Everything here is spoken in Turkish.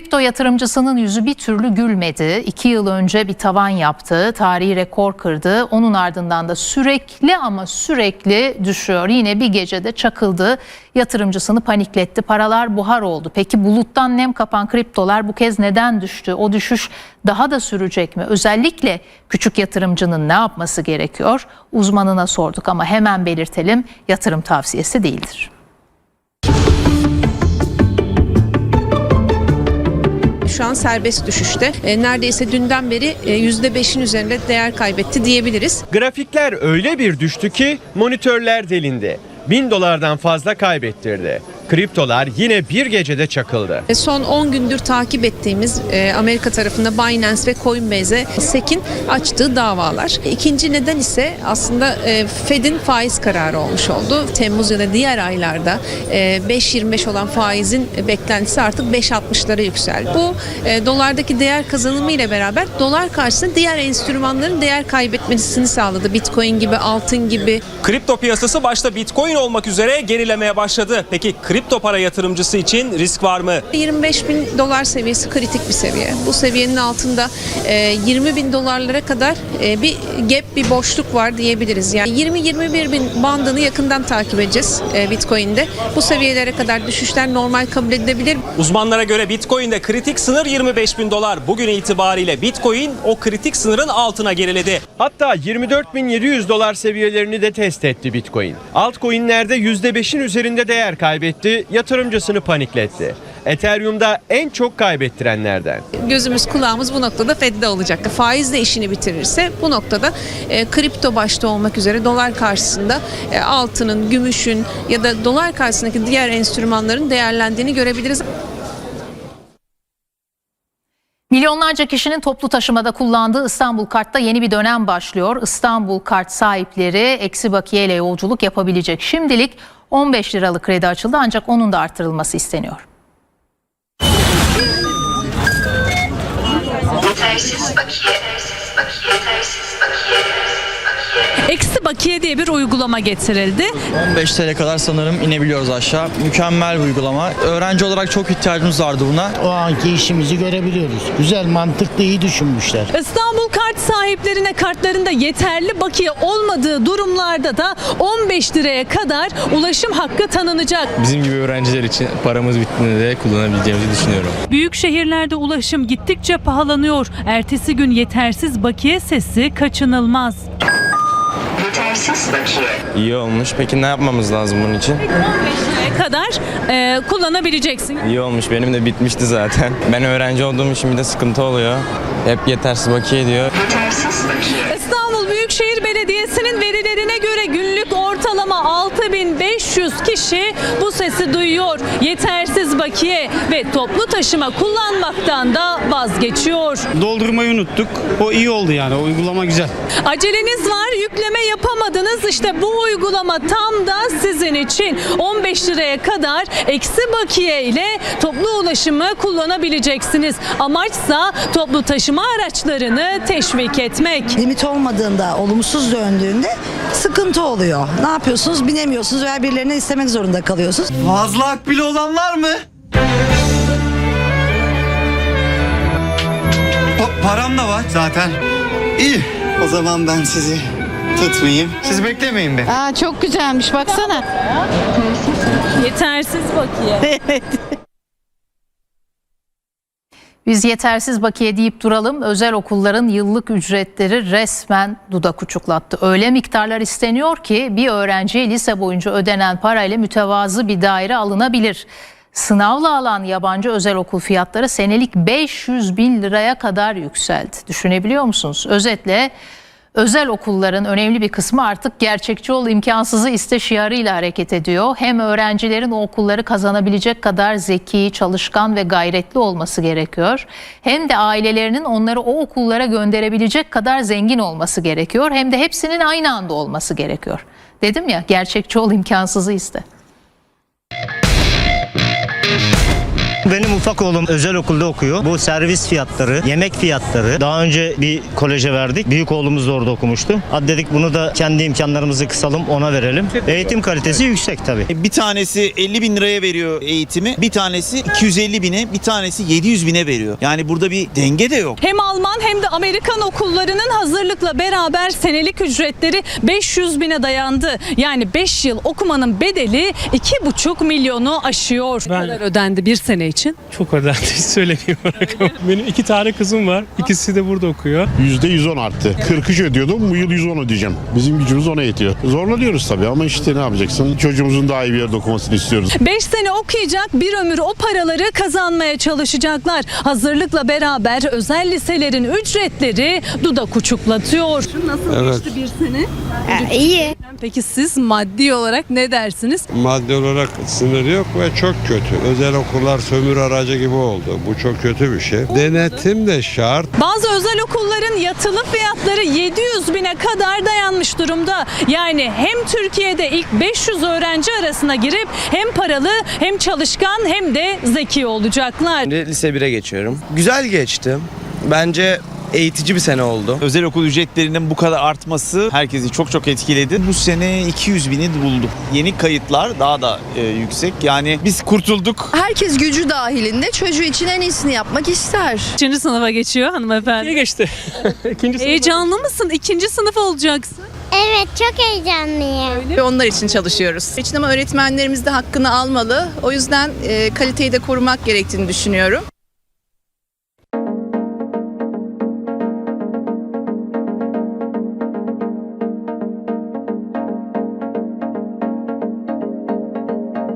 Kripto yatırımcısının yüzü bir türlü gülmedi. İki yıl önce bir tavan yaptı, tarihi rekor kırdı. Onun ardından da sürekli ama sürekli düşüyor. Yine bir gecede çakıldı, yatırımcısını panikletti. Paralar buhar oldu. Peki buluttan nem kapan kriptolar bu kez neden düştü? O düşüş daha da sürecek mi? Özellikle küçük yatırımcının ne yapması gerekiyor? Uzmanına sorduk ama hemen belirtelim yatırım tavsiyesi değildir. Şu an serbest düşüşte. E, neredeyse dünden beri e, %5'in üzerinde değer kaybetti diyebiliriz. Grafikler öyle bir düştü ki monitörler delindi. 1000 dolardan fazla kaybettirdi. Kriptolar yine bir gecede çakıldı. E, son 10 gündür takip ettiğimiz e, Amerika tarafında Binance ve Coinbase'e SEC'in açtığı davalar. İkinci neden ise aslında e, Fed'in faiz kararı olmuş oldu. Temmuz ya da diğer aylarda e, 5.25 olan faizin beklentisi artık 5.60'lara yükseldi. Bu dolardaki değer kazanımı ile beraber dolar karşısında diğer enstrümanların değer kaybetmesini sağladı. Bitcoin gibi, altın gibi, Kripto piyasası başta Bitcoin olmak üzere gerilemeye başladı. Peki kripto para yatırımcısı için risk var mı? 25 bin dolar seviyesi kritik bir seviye. Bu seviyenin altında e, 20 bin dolarlara kadar e, bir gap, bir boşluk var diyebiliriz. Yani 20-21 bin bandını yakından takip edeceğiz e, Bitcoin'de. Bu seviyelere kadar düşüşler normal kabul edilebilir. Uzmanlara göre Bitcoin'de kritik sınır 25 bin dolar. Bugün itibariyle Bitcoin o kritik sınırın altına geriledi. Hatta 24.700 dolar seviyelerini de test etti Bitcoin. Altcoin'lerde %5'in üzerinde değer kaybetti, yatırımcısını panikletti. Ethereum'da en çok kaybettirenlerden. Gözümüz kulağımız bu noktada Fed'de olacak. Faiz de işini bitirirse bu noktada e, kripto başta olmak üzere dolar karşısında e, altının, gümüşün ya da dolar karşısındaki diğer enstrümanların değerlendiğini görebiliriz. Milyonlarca kişinin toplu taşımada kullandığı İstanbul Kart'ta yeni bir dönem başlıyor. İstanbul Kart sahipleri eksi bakiye ile yolculuk yapabilecek. Şimdilik 15 liralık kredi açıldı ancak onun da artırılması isteniyor. Yetersiz bakiye, yetersiz bakiye, yetersiz bakiye. Eksi bakiye diye bir uygulama getirildi. 15 TL kadar sanırım inebiliyoruz aşağı. Mükemmel bir uygulama. Öğrenci olarak çok ihtiyacımız vardı buna. o anki işimizi görebiliyoruz. Güzel, mantıklı, iyi düşünmüşler. İstanbul kart sahiplerine kartlarında yeterli bakiye olmadığı durumlarda da 15 liraya kadar ulaşım hakkı tanınacak. Bizim gibi öğrenciler için paramız bittiğinde de kullanabileceğimizi düşünüyorum. Büyük şehirlerde ulaşım gittikçe pahalanıyor. Ertesi gün yetersiz bakiye sesi kaçınılmaz. İyi olmuş. Peki ne yapmamız lazım bunun için? 15 liraya kadar e, kullanabileceksin. İyi olmuş. Benim de bitmişti zaten. Ben öğrenci olduğum için bir de sıkıntı oluyor. Hep yetersiz bakiye diyor. Yetersiz bakiye. İstanbul Büyükşehir Belediyesi'nin verilerine göre günlük ortalama 6500 kişi bu sesi duyuyor. Yetersiz bakiye ve toplu taşıma kullanmaktan da vazgeçiyor. Doldurmayı unuttuk. O iyi oldu yani. O uygulama güzel. Aceleniz var, yükleme yapamadınız. İşte bu uygulama tam da sizin için 15 liraya kadar eksi bakiye ile toplu ulaşımı kullanabileceksiniz. Amaçsa toplu taşıma araçlarını teşvik etmek. limit olmadığında, olumsuz döndüğünde sıkıntı oluyor. Ne yapıyorsunuz? Binemiyorsunuz veya birilerinden istemek zorunda kalıyorsunuz. Fazla akbili olan var mı? Param da var zaten. İyi. O zaman ben sizi tutmayayım. Siz beklemeyin be. Aa, çok güzelmiş baksana. Yetersiz bakiye. Biz yetersiz bakiye deyip duralım. Özel okulların yıllık ücretleri resmen dudak uçuklattı. Öyle miktarlar isteniyor ki bir öğrenciye lise boyunca ödenen parayla mütevazı bir daire alınabilir. Sınavla alan yabancı özel okul fiyatları senelik 500 bin liraya kadar yükseldi. Düşünebiliyor musunuz? Özetle özel okulların önemli bir kısmı artık gerçekçi ol imkansızı iste şiarıyla hareket ediyor. Hem öğrencilerin o okulları kazanabilecek kadar zeki, çalışkan ve gayretli olması gerekiyor. Hem de ailelerinin onları o okullara gönderebilecek kadar zengin olması gerekiyor. Hem de hepsinin aynı anda olması gerekiyor. Dedim ya gerçekçi ol imkansızı iste. Benim ufak oğlum özel okulda okuyor. Bu servis fiyatları, yemek fiyatları. Daha önce bir koleje verdik. Büyük oğlumuz da orada okumuştu. Hadi dedik bunu da kendi imkanlarımızı kısalım ona verelim. Eğitim kalitesi yüksek tabii. Bir tanesi 50 bin liraya veriyor eğitimi. Bir tanesi 250 bine, bir tanesi 700 bine veriyor. Yani burada bir denge de yok. Hem Alman hem de Amerikan okullarının hazırlıkla beraber senelik ücretleri 500 bine dayandı. Yani 5 yıl okumanın bedeli 2,5 milyonu aşıyor. Kadar ödendi bir sene için? Çok ödendi söyleniyor rakamı. Benim iki tane kızım var. İkisi de burada okuyor. %110 arttı. 43 ödüyordum bu yıl 110 ödeyeceğim. Bizim gücümüz ona yetiyor. Zorlanıyoruz tabii ama işte ne yapacaksın? Çocuğumuzun daha iyi bir yerde okumasını istiyoruz. 5 sene okuyacak bir ömür o paraları kazanmaya çalışacaklar. Hazırlıkla beraber özel liselerin ücretleri dudak uçuklatıyor. Nasıl geçti bir sene? iyi. Peki siz maddi olarak ne dersiniz? Maddi olarak sınır yok ve çok kötü. Özel okullar sömürü aracı gibi oldu. Bu çok kötü bir şey. Denetim de şart. Bazı özel okulların yatılı fiyatları 700 bine kadar dayanmış durumda. Yani hem Türkiye'de ilk 500 öğrenci arasına girip hem paralı hem çalışkan hem de zeki olacaklar. Lise 1'e geçiyorum. Güzel geçti. Bence eğitici bir sene oldu. Özel okul ücretlerinin bu kadar artması herkesi çok çok etkiledi. Bu sene 200 bini bulduk. Yeni kayıtlar daha da e, yüksek. Yani biz kurtulduk. Herkes gücü dahilinde çocuğu için en iyisini yapmak ister. İkinci sınıfa geçiyor hanımefendi. İyi geçti. İkinci sınıf. Heyecanlı mısın? İkinci sınıf olacaksın. Evet çok heyecanlıyım. Onlar için çalışıyoruz. için ama öğretmenlerimiz de hakkını almalı. O yüzden kaliteyi de korumak gerektiğini düşünüyorum.